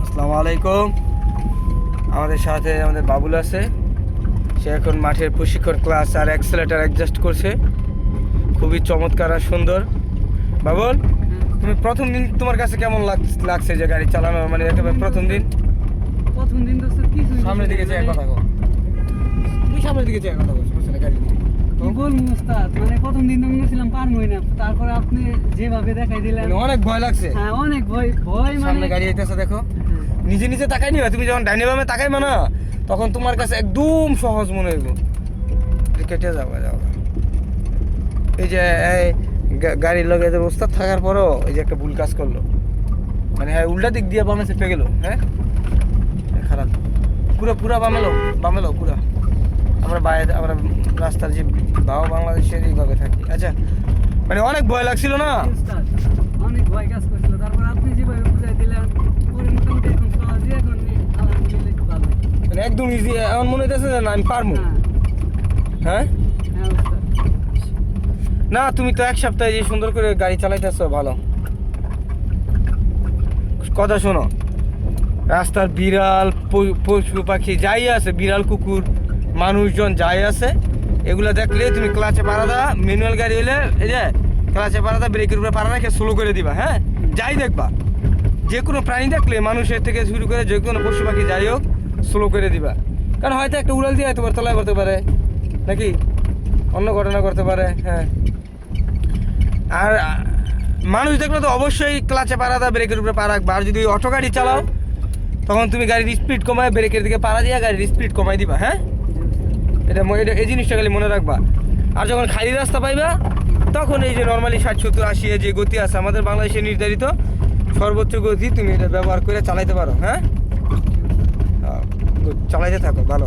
আসসালামু আলাইকুম। আমাদের সাথে আমাদের বাবুল আছে। সে এখন মাঠের প্রশিক্ষণ ক্লাস আর অ্যাক্সেলেটার অ্যাডজাস্ট করছে। খুবই চমৎকার আর সুন্দর। বাবুল তুমি প্রথম দিন তোমার কাছে কেমন লাগ- লাগছে যে গাড়ি চালানো? মানে একেবারে প্রথম দিন? প্রথম দিন তো কিছু সামনের দিকে চেয়ে কথা কো তুই সামনের দিকে চেয়ে কথা কো সমস্যা গাড়ি উস্তাদ মানে প্রথম দিন তো মনে ছিলাম পারবোই না। তারপরে আপনি যেভাবে দেখাই দিলেন। অনেক ভয় লাগছে। হ্যাঁ অনেক ভয় ভয় মানে সামনে গাড়ি আইতেছে দেখো। হ্যাঁ। নিজে নিজে তাকাই নিবা তুমি যখন ডাইনে বামে তাকাইবা না তখন তোমার কাছে একদম সহজ মনে হইব। কেটে যাবা এই যে এই গাড়ির লগে এদের ওস্তাদ থাকার পরও এই যে একটা ভুল কাজ করল। মানে হ্যাঁ উল্টা দিক দিয়ে বামে চেপে গেল হ্যাঁ? খারাপ। পুরো পুরা বামেলো বামেলো পুরা। আমরা বাইরে আমরা রাস্তার যে বাবা বাংলাদেশের এইভাবে থাকি। আচ্ছা মানে অনেক ভয় লাগছিল না? অনেক ভয় কাজ করছিল। তারপর আপনি যেভাবে বুঝাই দিলেন পরে মোটামুটি এখন সহজে এখন আলহামদুলিল্লাহ একটু ভালো মানে একদম ইজি এমন মনে হইতেছে যে না আমি পারব। হ্যাঁ। হ্যাঁ? হ্যাঁ না তুমি তো এক সপ্তাহে যে সুন্দর করে গাড়ি চালাইতেছো ভালো। কথা শোনো রাস্তার বিড়াল পশু পাখি যাই আছে বিড়াল কুকুর মানুষজন যাই আছে, এগুলো দেখলে তুমি ক্লাচে পাড়া দা ম্যানুয়াল গাড়ি হলে এই যে ক্লাচে পাড়া দা ব্রেকের উপরে পাড়া রেখে স্লো করে দিবা হ্যাঁ? যাই দেখবা। যে কোনো প্রাণী দেখলে মানুষের থেকে শুরু করে যে কোনো পশু পাখি যাই হোক স্লো করে দিবা। কারণ হয়তো একটা উড়াল দিয়ে হয়তো তলায় করতে পারে, নাকি? অন্য ঘটনা করতে পারে হ্যাঁ। আর মানুষ দেখলে তো অবশ্যই ক্লাচে পাড়া দা ব্রেকের উপরে পা রাখবা। আর যদি অটো গাড়ি চালাও, তখন তুমি গাড়ির স্পিড কমায় ব্রেকের দিকে পাড়া দিয়ে গাড়ির স্পিড কমাই দিবা হ্যাঁ? এটা এই জিনিসটা খালি মনে রাখবা। আর যখন খালি রাস্তা পাইবা তখন এই যে নর্মালি ষাট সত্তর আশি যে গতি আছে আমাদের বাংলাদেশে নির্ধারিত সর্বোচ্চ গতি তুমি এটা ব্যবহার করে চালাইতে পারো হ্যাঁ, চালাইতে থাকো ভালো।